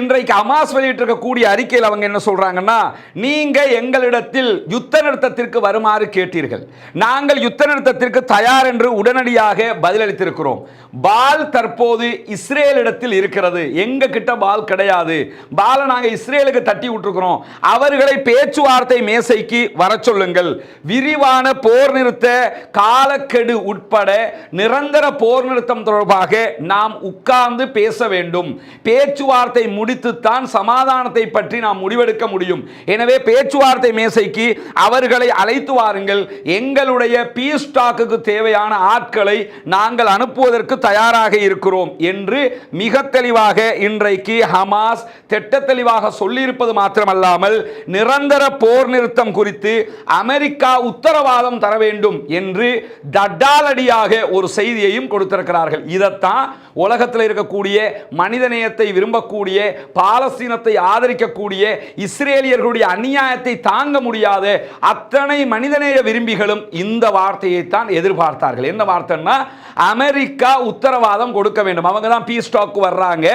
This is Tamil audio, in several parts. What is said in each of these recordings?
இன்றைக்கு அமாஸ் வெளியிட்டிருக்கக்கூடிய அறிக்கையில் அவங்க என்ன சொல்றாங்கன்னா நீங்க எங்களிடத்தில் யுத்த நிறுத்தத்திற்கு வருமாறு கேட்டீர்கள். நாங்கள் யுத்த நிறுத்தத்திற்கு தயார் என்று உடனடியாக பதிலளித்திருக்கிறோம். பால் தற்போது இஸ்ரேலிடத்தில் இருக்கிறது. எங்க கிட்ட பால் கிடையாது. பாலை நாங்கள் இஸ்ரேலுக்கு தட்டி விட்டுருக்கிறோம். அவர்களை பேச்சுவார்த்தை மேசைக்கு வர சொல்லுங்கள். விரிவான போர் நிறுத்த காலக்கெடு உட்பட நிரந்தர போர் நிறுத்தம் தொடர்பாக நாம் உட்கார்ந்து பேச வேண்டும். பேச்சுவார்த்தை முடித்துத்தான் சமாதானத்தை பற்றி நாம் முடிவெடுக்க முடியும். எனவே பேச்சுவார்த்தை மேசைக்கு அவர்களை அழைத்து வாருங்கள். எங்களுடைய பீஸ் டாக்குக்கு தேவையான ஆட்களை நாங்கள் அனுப்புவதற்கு தயாராக இருக்கிறோம் என்று மிக தெளிவாக இன்றைக்கு ஹமாஸ் திட்ட தெளிவாக சொல்லியிருப்பது மாத்திரமல்லாமல் நிரந்தர போர் நிறுத்தம் குறித்து அமெரிக்கா உத்தரவாதம் தர வேண்டும் என்று தட்டாலடியாக ஒரு செய்தியையும் கொடுத்திருக்கிறார்கள். இதைத்தான் உலகத்தில் இருக்கக்கூடிய மனிதநேயத்தை விரும்பக்கூடிய பாலஸ்தீனத்தை ஆதரிக்கக்கூடிய இஸ்ரேலியர்களுடைய அநியாயத்தை தாங்க முடியாத அத்தனை மனிதநேய விரும்பிகளும் இந்த வார்த்தையை தான் எதிர்பார்த்தார்கள். என்ன வார்த்தைன்னா அமெரிக்கா உத்தரவாதம் கொடுக்க வேண்டும். அவங்க தான் பீஸ் டாக் வர்றாங்க.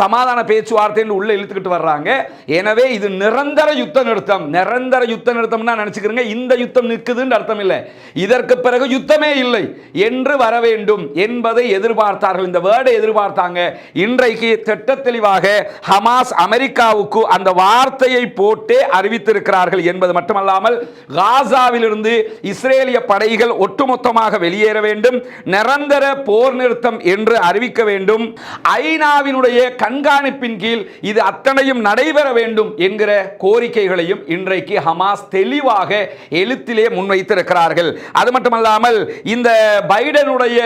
சமாதான பேச்சுவார்த்தைன்னு உள்ள இழுத்துக்கிட்டு வர்றாங்க. எனவே இது நிரந்தர யுத்த நிறுத்தம். நிரந்தர யுத்த நிறுத்தம்னா நினைச்சுக்கிறீங்க இந்த யுத்தம் நிற்குதுன்னு அர்த்தம் இல்லை. இதற்கு பிறகு யுத்தமே இல்லை. என்று வர வேண்டும் என்பதை எதிர்பார்த்தார்கள். இந்த வேர்டை எதிர்பார்த்தாங்க. இன்றைக்கு திட்ட தெளிவாக ஹமாஸ் அமெரிக்காவுக்கு அந்த வார்த்தையை போட்டே அறிவித்திருக்கிறார்கள் என்பது மட்டுமல்லாமல் காசாவிலிருந்து இஸ்ரேலிய படைகள் ஒட்டுமொத்தமாக வெளியேற வேண்டும் நிரந்தர போர் நிறுத்தம் என்று அறிவிக்க வேண்டும். ஐநாவினுடைய கண்காணிப்பின் கீழ் இது அத்தனையும் நடைபெற வேண்டும் என்கிற கோரிக்கைகளையும் இன்றைக்கு ஹமாஸ் தெளிவாக எழுத்திலே முன்வைத்திருக்கிறார்கள். அது மட்டுமல்லாமல் இந்த பைடனுடைய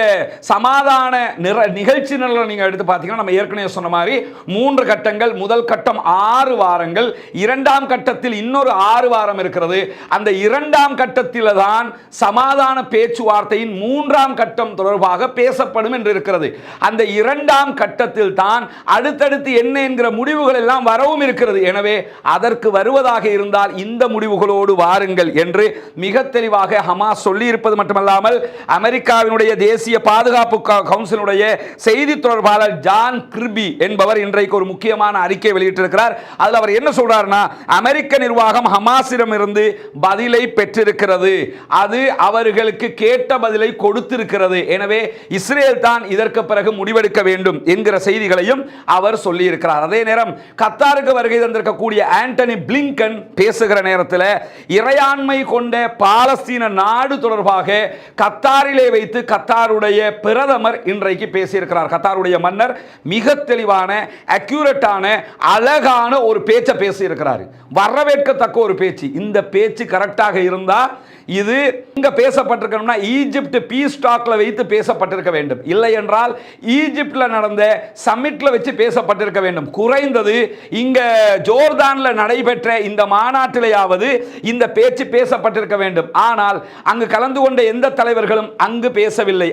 சமாதான நிற நிகழ்ச்சி நிலை நீங்கள் எடுத்து பார்த்தீங்கன்னா நம்ம ஏற்கனவே சொன்ன மாதிரி மூன்று கட்டங்கள் முதல் கட்டம் ஆறு வாரங்கள். இரண்டாம் கட்டத்தில் இன்னொரு ஆறு வாரம் இருக்கிறது. அந்த இரண்டாம் கட்டத்தில் தான் சமாதான பேச்சுவார்த்தையின் மூன்றாம் கட்டம் தொடர்பாக பேசப்படும் என்று இருக்கிறது. அந்த இரண்டாம் கட்டத்தில் தான் அடுத்தடுத்து என்ன என்கிற முடிவுகள் எல்லாம் வரவும் இருக்கிறது. எனவே அதற்கு வருவதாக இருந்தால் இந்த முடிவுகளோடு வாருங்கள் என்று மிக தெளிவாக ஹமாஸ் சொல்லி இருப்பது மட்டுமல்லாமல் அமெரிக்காவினுடைய தேசிய பாதுகாப்பு கவுன்சிலுடைய செய்தி தொடர்பாளர் ஜான் கிர்பி என்பவர் இன்றைக்கு ஒரு முக்கியமான முக்கியமான அறிக்கை வெளியிட்டிருக்கிறார். அதில் அவர் என்ன சொல்றாருன்னா அமெரிக்க நிர்வாகம் ஹமாஸிடம் இருந்து பதிலை பெற்றிருக்கிறது. அது அவர்களுக்கு கேட்ட பதிலை கொடுத்திருக்கிறது. எனவே இஸ்ரேல் தான் இதற்கு பிறகு முடிவெடுக்க வேண்டும் என்கிற செய்திகளையும் அவர் சொல்லியிருக்கிறார். அதே நேரம் கத்தாருக்கு வருகை தந்திருக்கக்கூடிய ஆண்டனி பிளிங்கன் பேசுகிற நேரத்தில் இறையாண்மை கொண்ட பாலஸ்தீன நாடு தொடர்பாக கத்தாரிலே வைத்து கத்தாருடைய பிரதமர் இன்றைக்கு பேசியிருக்கிறார். கத்தாருடைய மன்னர் மிக தெளிவான அக்யூரேட்டான அழகான ஒரு பேச்சை பேசியிருக்கிறாரு. வரவேற்கத்தக்க ஒரு பேச்சு. இந்த பேச்சு கரெக்டாக இருந்தால் இது இங்கே பேசப்பட்டிருக்கணும்னா ஈஜிப்ட் பீஸ் டாக்ல வைத்து பேசப்பட்டிருக்க வேண்டும். இல்லை என்றால் ஈஜிப்டில் நடந்த சம்மிட்டில் வச்சு பேசப்பட்டிருக்க வேண்டும். குறைந்தது இங்கே ஜோர்தானில் நடைபெற்ற இந்த மாநாட்டிலேயாவது இந்த பேச்சு பேசப்பட்டிருக்க வேண்டும். ஆனால் அங்கு கலந்து கொண்ட எந்த தலைவர்களும் அங்கு பேசவில்லை.